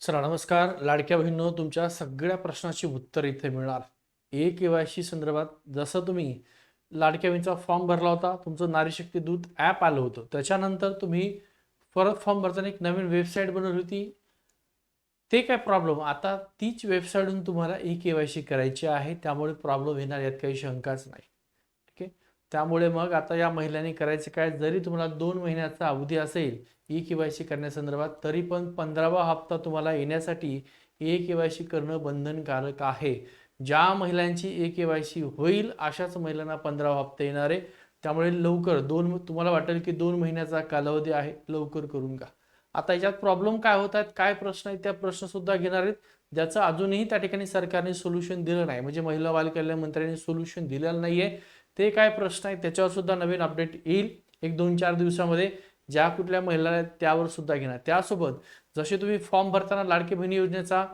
चला नमस्कार. लाडक्या बहिणींनो तुमच्या सगळ्या प्रश्नाची उत्तर इथे मिळणार. ए के वाय सी संदर्भात जसं तुम्ही लाडक्या बहिणीचा फॉर्म भरला होता तुमचं नारी शक्ती दूत ॲप आलं होतं. त्याच्यानंतर तुम्ही परत फॉर्म भरताना एक नवीन वेबसाईट बनवली होती. ते काय प्रॉब्लेम आता तीच वेबसाईटहून तुम्हाला ई के वाय सी करायची आहे. त्यामुळे प्रॉब्लेम येणार यात काही शंकाच नाही. त्यामुळे मग आता या महिलांनी करायचं काय? जरी तुम्हाला दोन महिन्याचा अवधी असेल ई के वाय सी करण्यासंदर्भात तरी पण पंधरावा हप्ता तुम्हाला येण्यासाठी ए के वाय सी करणं बंधनकारक आहे. ज्या महिलांची ए के वाय सी होईल अशाच महिलांना पंधरावा हप्ता येणार आहे. त्यामुळे लवकर दोन तुम्हाला वाटेल की दोन महिन्याचा कालावधी आहे लवकर करून का आता याच्यात प्रॉब्लेम काय होत आहेत? काय प्रश्न आहेत? त्या प्रश्नसुद्धा घेणार आहेत. ज्याचं अजूनही त्या ठिकाणी सरकारने सोल्युशन दिलं नाही. म्हणजे महिला बालकल्याण मंत्र्यांनी सोल्युशन दिलेलं आहे ते काय प्रश्न आहेत त्याच्यावर सुद्धा नवीन अपडेट येईल. एक दोन चार दिवसामध्ये ज्या कुठल्या महिला आहेत त्यावर सुद्धा घेणार. त्यासोबत जसे तुम्ही फॉर्म भरताना लाडकी बहिणी योजनेचा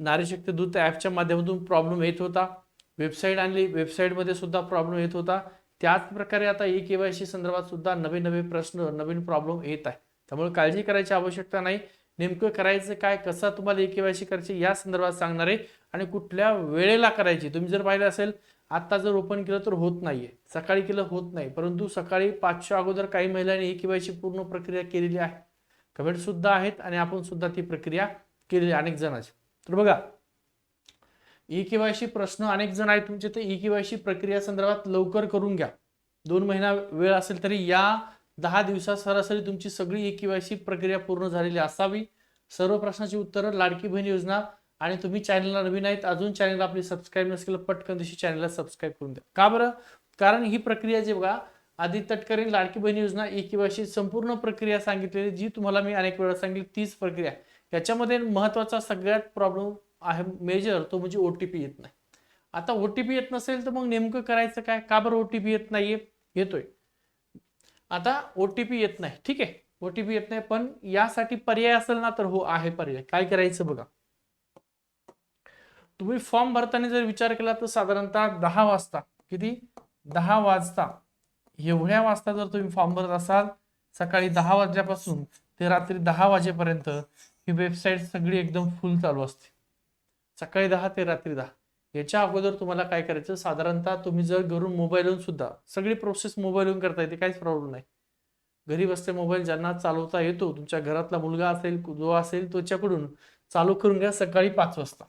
नारी शक्ती दूत ॲपच्या माध्यमातून प्रॉब्लेम येत होता. वेबसाईट आणली वेबसाईटमध्ये सुद्धा प्रॉब्लेम येत होता. त्याच प्रकारे आता ई के वाय सी संदर्भात सुद्धा नवे नवे प्रश्न नवीन प्रॉब्लेम येत आहे. त्यामुळे काळजी करायची आवश्यकता नाही. नेमकं करायचं काय कसं तुम्हाला ई के वाय सी करायची या संदर्भात सांगणार आहे. आणि कुठल्या वेळेला करायची तुम्ही जर पाहिलं असेल आता जर ओपन केलं तर होत नाहीये. सकाळी केलं होत नाही. परंतु सकाळी पाचशे अगोदर काही महिलांनी ई के पूर्ण प्रक्रिया केलेली आहे. कमेंट सुद्धा आहेत आणि आपण सुद्धा ती प्रक्रिया केलेली आहे अनेक जणांची. तर बघा ई केवायसी प्रश्न अनेक जण आहेत तुमचे तर ई केवायसी प्रक्रिया संदर्भात लवकर करून घ्या. दोन महिना वेळ असेल तरी या दहा दिवसात सरासरी तुमची सगळी ई केवायसी प्रक्रिया पूर्ण झालेली असावी. सर्व प्रश्नाची उत्तरं लाडकी बहीण योजना आणि तुम्ही चॅनलला नवीन आहेत अजून चॅनल आपली सबस्क्राईब नसेल पटकन दिवशी चॅनलला सबस्क्राईब करून द्या. का बरं? कारण ही प्रक्रिया जी बघा आधी तटकरी लाडकी बहीण योजना ई के संपूर्ण प्रक्रिया सांगितलेली जी तुम्हाला मी अनेक वेळा सांगितली तीच प्रक्रिया याच्यामध्ये महत्त्वाचा सगळ्यात प्रॉब्लेम आहे मेजर तो म्हणजे ओ टी पी येत नाही. आता ओ टी पी येत नसेल तर मग नेमकं करायचं काय? का बरं ओ टी पी येत नाहीये? येतोय. आता ओ टी पी येत नाही ठीक आहे? ओ टी पी येत नाही पण यासाठी पर्याय असेल ना तर हो आहे पर्याय. काय करायचं बघा? तुम्ही फॉर्म भरताना जर विचार केला तर साधारणतः दहा वाजता किती? दहा वाजता. एवढ्या वाजता जर तुम्ही फॉर्म भरत असाल सकाळी दहा वाजल्यापासून ते रात्री दहा वाजेपर्यंत ही वेबसाईट सगळी एकदम फुल चालू असते. सकाळी दहा ते रात्री दहा. याच्या अगोदर तुम्हाला काय करायचं साधारणतः तुम्ही जर घरून मोबाईलवरून सुद्धा सगळी प्रोसेस मोबाईलवरून करता येते काहीच प्रॉब्लेम नाही. घरी बसते मोबाईल ज्यांना चालवता येतो तुमच्या घरातला मुलगा असेल जो असेल त्याच्याकडून चालू करून घ्या सकाळी पाच वाजता.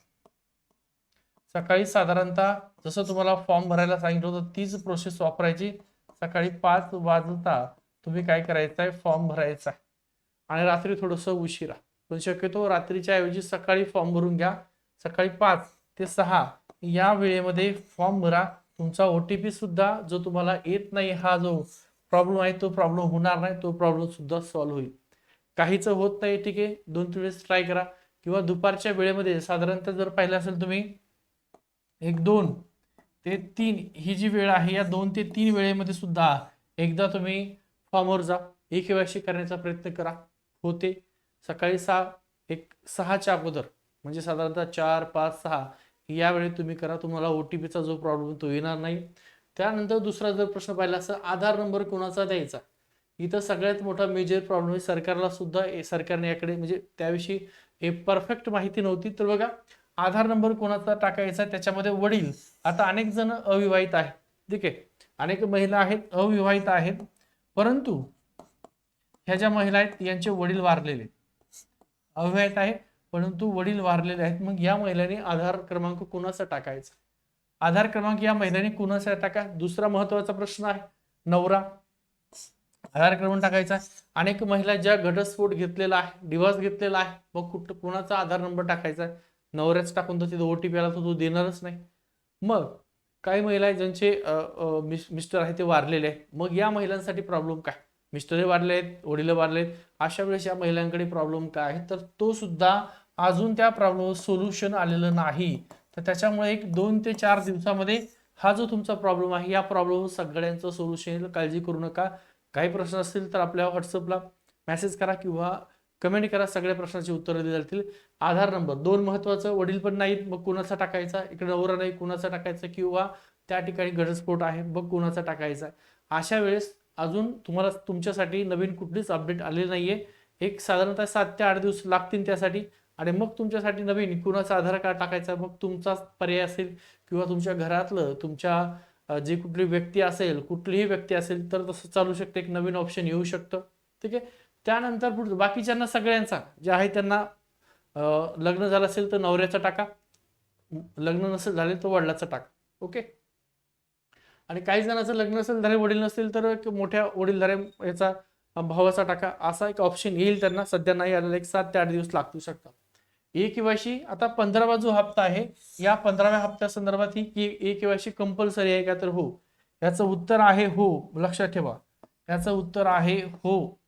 सकाळी साधारणतः जसं तुम्हाला फॉर्म भरायला सांगितलं होतं तीच प्रोसेस वापरायची. सकाळी पाच वाजता तुम्ही काय करायचं आहे फॉर्म भरायचा आहे आणि रात्री थोडंसं उशिरा. पण शक्यतो रात्रीच्या ऐवजी सकाळी फॉर्म भरून घ्या. सकाळी पाच ते सहा या वेळेमध्ये फॉर्म भरा. तुमचा ओ टी पी सुद्धा जो तुम्हाला येत नाही हा जो प्रॉब्लेम आहे तो प्रॉब्लेम होणार नाही तो प्रॉब्लेम सुद्धा सॉल्व्ह होईल. काहीच होत नाही ठीक आहे. दोन तीन वेळेस ट्राय करा. किंवा दुपारच्या वेळेमध्ये साधारणतः जर पाहिलं असेल तुम्ही एक दोन ते तीन ही जी वेळ आहे या दोन ते तीन वेळेमध्ये सुद्धा एकदा तुम्ही फॉर्मवर जा. ए केवायसी करण्याचा प्रयत्न करा. होते. सकाळी सहा एक सहाच्या अगोदर म्हणजे साधारणतः चार पाच सहा यावेळी तुम्ही करा. तुम्हाला ओ टी पीचा जो प्रॉब्लेम तो येणार नाही. त्यानंतर दुसरा जर प्रश्न पाहिला असं आधार नंबर कोणाचा द्यायचा? इथं सगळ्यात मोठा मेजर प्रॉब्लेम आहे सरकारला सुद्धा ए- सरकारने याकडे म्हणजे त्याविषयी हे परफेक्ट माहिती नव्हती. तर बघा आधार नंबर कोणाचा टाकायचा त्याच्यामध्ये वडील. आता अनेक जण अविवाहित आहेत. ठीक आहे? अनेक महिला आहेत अविवाहित आहेत. परंतु ह्या ज्या महिला आहेत यांचे वडील वारलेले अविवाहित आहे परंतु वडील वारलेले आहेत. मग या महिलांनी आधार क्रमांक कुणाचा टाकायचा? आधार क्रमांक या महिलांनी कुणाचा टाका? दुसरा महत्त्वाचा प्रश्न आहे. नवरा. आधार क्रमांक टाकायचा अनेक महिला ज्या घटस्फोट घेतलेला आहे डिव्हॉर्स घेतलेला आहे मग कुठं कुणाचा आधार नंबर टाकायचा नवऱ्याच टाकून तर तिथं ओ टी पी आला तर तो देणारच नाही. मग काही महिला आहेत ज्यांचे मिस- मिस्टर आहे ते वारलेले आहेत. मग या महिलांसाठी प्रॉब्लेम काय? मिस्टरही वारले आहेत वडील वारले आहेत. अशा वेळेस या महिलांकडे प्रॉब्लेम काय आहे? तर तो सुद्धा अजून त्या प्रॉब्लेम सोल्युशन आलेलं नाही. तर त्याच्यामुळे एक दोन ते चार दिवसामध्ये हा जो तुमचा प्रॉब्लेम आहे या प्रॉब्लेम सगळ्यांचं सोल्युशन काळजी करू नका. काही प्रश्न असतील तर आपल्या व्हॉट्सअपला मेसेज करा किंवा कमेंट करा सगळ्या प्रश्नाची उत्तरं दिली जातील. आधार नंबर दोन महत्वाचं वडील पण नाहीत मग कुणाचा टाकायचा? इकडे नवरा नाही कुणाचा टाकायचा? किंवा त्या ठिकाणी घटस्फोट आहे मग कुणाचा टाकायचा? अशा वेळेस अजून तुम्हाला तुमच्यासाठी नवीन कुठलीच अपडेट आलेली नाहीये. एक साधारणतः सात ते आठ दिवस लागतील त्यासाठी. आणि मग तुमच्यासाठी नवीन कुणाचा आधार कार्ड टाकायचा? मग तुमचा पर्याय असेल किंवा तुमच्या घरातलं तुमच्या जे जी कुठली व्यक्ती असेल कुठलीही व्यक्ती असेल तर तसं चालू शकते. एक नवीन ऑप्शन येऊ शकतं. ठीक आहे? त्यानंतर पुढचं बाकीच्यांना सगळ्यांचा जे आहे त्यांना लग्न झालं असेल तर नवऱ्याचा टाका. लग्न नसेल झाले तर वडिलाचा टाका. ओके? आणि काही जणांचं लग्न असेल झाले वडील नसतील तर एक मोठ्या वडीलधाऱ्या याचा भावाचा टाका. असा एक ऑप्शन येईल त्यांना. सध्या नाही आलेला एक सात ते आठ दिवस लागू शकतात. ए केवायसी आता पंधरावा जो हप्ता आहे. या पंधराव्या हप्त्या संदर्भात ही की ए केवायसी कंपल्सरी आहे का तर हो. याचं उत्तर आहे हो. लक्षात ठेवा. याचं उत्तर आहे हो.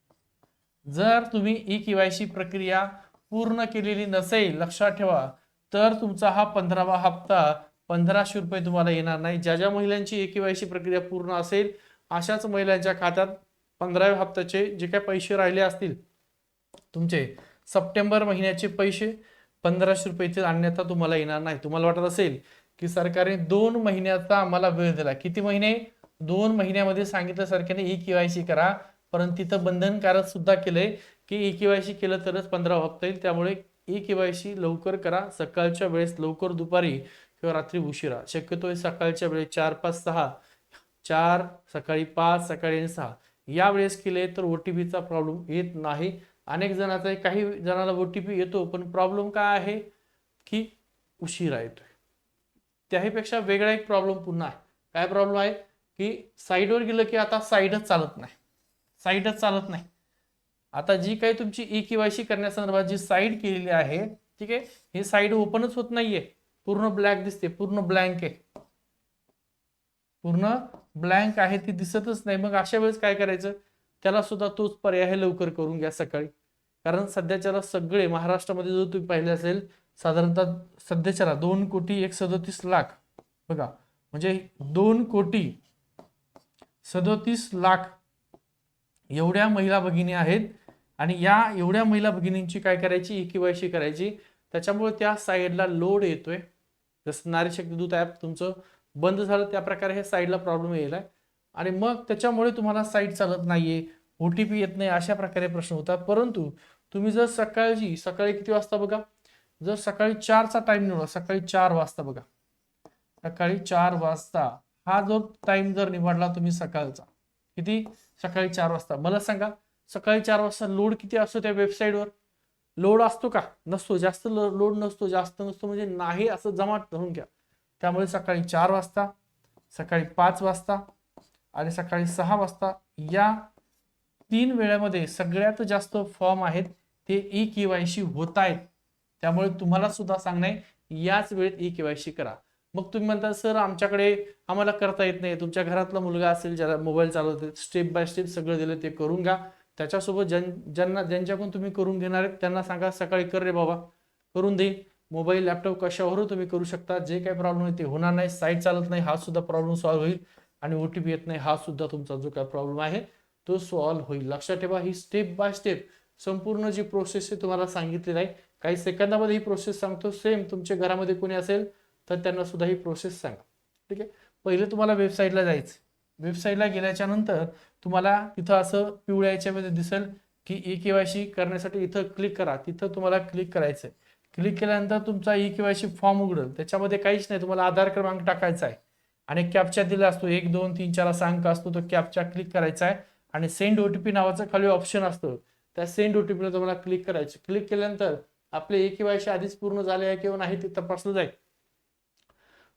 जर तुम्ही ई केवायसी प्रक्रिया पूर्ण केलेली नसेल लक्षात ठेवा तर तुमचा हा पंधरावा हप्ता पंधराशे रुपये तुम्हाला येणार नाही. ज्या ज्या महिलांची ई केवायसी प्रक्रिया पूर्ण असेल अशाच महिलांच्या खात्यात पंधराव्या हप्त्याचे जे काही पैसे राहिले असतील तुमचे सप्टेंबर महिन्याचे पैसे पंधराशे रुपये ते अन्यथा तुम्हाला येणार नाही. तुम्हाला वाटत असेल की सरकारने दोन महिन्याचा आम्हाला वेळ दिला. किती महिने? दोन महिन्यामध्ये सांगितलं सरकारने ई केवायसी करा. परंतु तिथं बंधनकारक सुद्धा केलंय की ई केवायसी केलं तरच पंधरा हप्ता येईल. त्यामुळे ई केवायसी लवकर करा. सकाळच्या वेळेस लवकर दुपारी किंवा रात्री उशिरा. शक्यतो सकाळच्या वेळेस चार पाच सहा चार सकाळी पाच सकाळी आणि सहा. या वेळेस केले तर ओ टी पीचा प्रॉब्लेम येत नाही. अनेक जणांचा काही जणांना ओ टी पी येतो पण प्रॉब्लेम काय आहे की उशिरा येतोय. त्याहीपेक्षा वेगळा एक प्रॉब्लेम पुन्हा आहे. काय प्रॉब्लेम आहे की साईडवर गेलं की आता साईडच चालत नाही. साईडच चालत नाही. आता जी काही तुमची ई केवायसी करण्यासंदर्भात जी साईड केलेली आहे ठीक आहे ही साईड ओपनच होत नाहीये. पूर्ण ब्लॅक दिसते पूर्ण ब्लँक आहे. पूर्ण ब्लँक आहे ती दिसतच नाही. मग अशा वेळेस काय करायचं? त्याला सुद्धा तोच पर्याय लवकर करून घ्या सकाळी. कारण सध्याच्याला सगळे महाराष्ट्रामध्ये जो तुम्ही पाहिले असेल साधारणतः सध्याच्याला दोन कोटी एक सदोतीस लाख बघा म्हणजे दोन कोटी सदोतीस लाख एवढ्या महिला भगिनी आहेत आणि या एवढ्या महिला भगिनींची काय करायची? ई करायची. त्याच्यामुळे त्या साईडला लोड येतोय. जसं नारी शक्ती दूत ॲप तुमचं बंद झालं त्या प्रकारे हे साईडला प्रॉब्लेम येईल आहे आणि मग त्याच्यामुळे तुम्हाला साईट चालत नाहीये ओ टी पी येत नाही अशा प्रकारे प्रश्न होतात. परंतु तुम्ही जर सकाळची सकाळी किती वाजता बघा? जर सकाळी चारचा टाइम निवडा सकाळी चार वाजता बघा. सकाळी चार वाजता हा जो टाइम जर निवडला तुम्ही सकाळचा किती? सकाळी चार वाजता. मला सांगा सकाळी चार वाजता लोड किती असतो त्या वेबसाईटवर लोड असतो का? नसतो. जास्त लोड नसतो. जास्त नसतो म्हणजे नाही असं जमा धरून घ्या. त्यामुळे सकाळी चार वाजता सकाळी पाच वाजता आणि सकाळी सहा वाजता या तीन वेळेमध्ये सगळ्यात जास्त फॉर्म आहेत ते ई केवायसी होत आहेत. त्यामुळे तुम्हाला सुद्धा सांगणे याच वेळेत ई केवायसी करा. मग तुम्ही म्हणता सर आमच्याकडे आम्हाला करता येत नाही. तुमच्या घरातला मुलगा असेल ज्याला मोबाईल चालवते स्टेप बाय स्टेप सगळं दिलं ते करून घ्या. त्याच्यासोबत ज्यां ज्यांना ज्यांच्याकडून तुम्ही करून घेणार आहेत त्यांना सांगा सकाळी कर रे बाबा करून देईल मोबाईल लॅपटॉप कशावरून तुम्ही करू शकता? जे काही प्रॉब्लेम आहे ते होणार नाही. साईट चालत नाही हा सुद्धा प्रॉब्लेम सॉल्व्ह होईल आणि ओ टी पी येत नाही. हा सुद्धा तुमचा जो काय प्रॉब्लेम आहे तो सॉल्व्ह होईल. लक्षात ठेवा ही स्टेप बाय स्टेप संपूर्ण जी प्रोसेस आहे तुम्हाला सांगितलेली आहे. काही सेकंदामध्ये ही प्रोसेस सांगतो. सेम तुमच्या घरामध्ये कोणी असेल तर त्यांना सुद्धा ही प्रोसेस सांगा. ठीक आहे? पहिले तुम्हाला वेबसाईटला जायचं वेबसाईटला गेल्याच्यानंतर तुम्हाला तिथं असं पिवळ्या याच्यामध्ये दिसेल की ई केवायसी करण्यासाठी इथं क्लिक करा. तिथं तुम्हाला क्लिक करायचं आहे क्लिक केल्यानंतर तुमचा ई केवायसी फॉर्म उघडेल. त्याच्यामध्ये काहीच नाही. तुम्हाला आधार क्रमांक टाकायचा आहे. आणि कॅपचा दिला असतो. एक दोन तीन चार असा अंक असतो. तो कॅपचा क्लिक करायचा आहे. आणि सेंड ओ टी पी नावाचं खाली ऑप्शन असतं. त्या सेंड ओ टी पीला तुम्हाला क्लिक करायचं. क्लिक केल्यानंतर आपले ई केवायसी आधीच पूर्ण झाले आहे किंवा नाही ते तपासलं जाईल.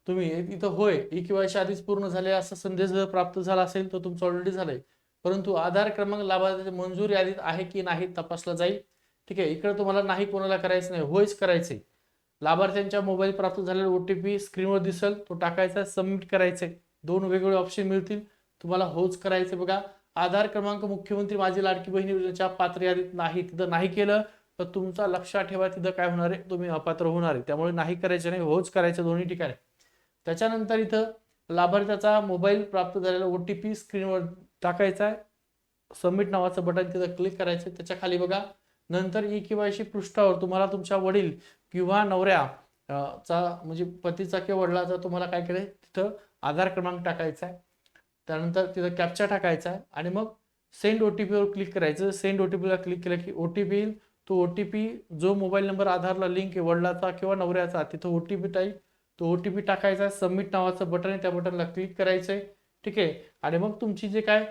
तुम्ही इथं होय ई केवायसी आधीच पूर्ण झाले असा संदेश जर प्राप्त झाला असेल तर तुमचं ऑलरेडी झालंय. परंतु आधार क्रमांक लाभार्थ्याच्या मंजूर यादीत आहे की नाही तपासला जाईल. ठीक आहे इकडे तुम्हाला नाही कोणाला करायचं नाही होयच करायचंय. लाभार्थ्यांच्या मोबाईल प्राप्त झालेला ओटीपी स्क्रीनवर दिसेल तो टाकायचा सबमिट करायचंय. दोन वेगवेगळे ऑप्शन मिळतील. तुम्हाला होच करायचं बघा. आधार क्रमांक मुख्यमंत्री माझी लाडकी बहिणी योजनेच्या पात्र यादीत नाही तिथं नाही केलं तर तुमचा लक्षात ठेवा तिथं काय होणार आहे? तुम्ही अपात्र होणार आहे. त्यामुळे नाही करायचं नाही होच करायचं दोन्ही ठिकाणी. त्याच्यानंतर इथं लाभार्थ्याचा मोबाईल प्राप्त झालेला ओ टी पी स्क्रीनवर टाकायचा आहे. सबमिट नावाचं बटन तिथं क्लिक करायचं त्याच्याखाली बघा नंतर ई केवायसी पृष्ठावर तुम्हाला तुमच्या वडील किंवा नवऱ्या चा म्हणजे पतीचा किंवा वडिलाचा तुम्हाला काय केलंय? तिथं आधार क्रमांक टाकायचा आहे. त्यानंतर तिथं कॅप्चा टाकायचा आहे. आणि मग सेंड ओ टी पीवर क्लिक करायचं. सेंड ओ टी पीला क्लिक केलं की ओ टी पी येईल. तो ओ टी पी जो मोबाईल नंबर आधारला लिंक आहे वडिलाचा किंवा नवऱ्याचा तिथं ओ टी पी टाईप तो ओ टी पी टाकायचा आहे सबमिट नावाचं बटन आहे त्या बटनला क्लिक करायचं आहे ठीक आहे? आणि मग तुमची जे काय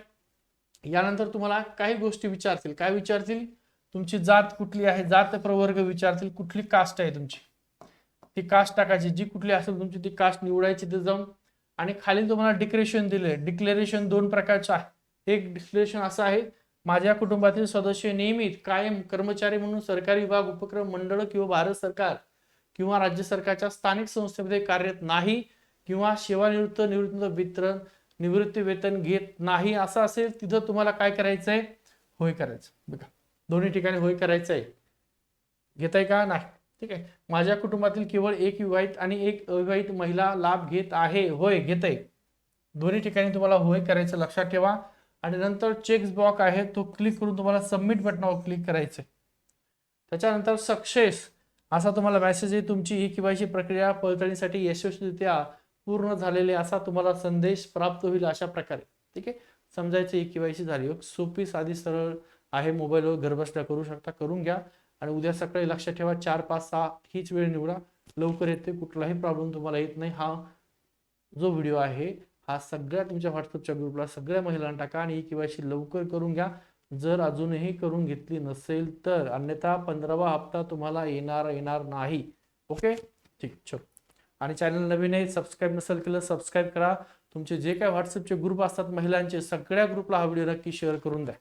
यानंतर तुम्हाला काही गोष्टी विचारतील. काय विचारतील? तुमची जात कुठली आहे? जात प्रवर्ग विचारतील. कुठली कास्ट आहे तुमची? ती कास्ट टाकायची. जी कुठली असेल तुमची ती कास्ट निवडायची ते जाऊन. आणि खाली तुम्हाला डिक्लेरेशन दिले डिक्लेरेशन दोन प्रकारचं आहे. एक डिक्लेरेशन असं आहे माझ्या कुटुंबातील सदस्य नियमित कायम कर्मचारी म्हणून सरकारी विभाग उपक्रम मंडळ किंवा भारत सरकार किंवा राज्य सरकारच्या स्थानिक संस्थेमध्ये कार्यरत नाही किंवा सेवानिवृत्त निवृत्त वितरण निवृत्ती वेतन घेत नाही असं असेल तिथं तुम्हाला काय करायचं आहे होय करायचं. बघा दोन्ही ठिकाणी होय करायचं आहे घेताय का? नाही. ठीक आहे. माझ्या कुटुंबातील केवळ एक विवाहित आणि एक अविवाहित महिला लाभ घेत आहे. होय घेत आहे दोन्ही ठिकाणी तुम्हाला होय करायचं लक्षात ठेवा. आणि नंतर चेक्स बॉक्स आहे तो क्लिक करून तुम्हाला सबमिट बटनावर क्लिक करायचं आहे त्याच्यानंतर सक्सेस असा तुम्हाला मेसेज आहे तुमची ही केवायसी प्रक्रिया पडताळणीसाठी यशस्वीरित्या पूर्ण झालेले असा तुम्हाला संदेश प्राप्त होईल अशा प्रकारे. ठीक आहे? समजायचं ही केवायसी झाली. सोपी साधी सरळ आहे. मोबाईलवर घरबसल्या करू शकता करून घ्या. आणि उद्या सकाळी लक्षात ठेवा चार पाच सहा हीच वेळ निवडा. लवकर येते कुठलाही प्रॉब्लेम तुम्हाला येत नाही. हा जो व्हिडिओ आहे हा सगळ्या तुमच्या व्हॉट्सअपच्या ग्रुपला सगळ्या महिलांना टाका आणि ही केवायसी लवकर करून घ्या. जर अजूनही करून घेतली नसेल तर अन्यथा पंधरावा हप्ता तुम्हाला येणार येणार नाही. ओके? ठीक चल. आणि चॅनल नवीन आहे सबस्क्राईब नसेल केलं सबस्क्राईब करा. तुमचे जे काय व्हॉट्सअपचे ग्रुप असतात महिलांचे सगळ्या ग्रुपला हा व्हिडिओ नक्की शेअर करून द्या.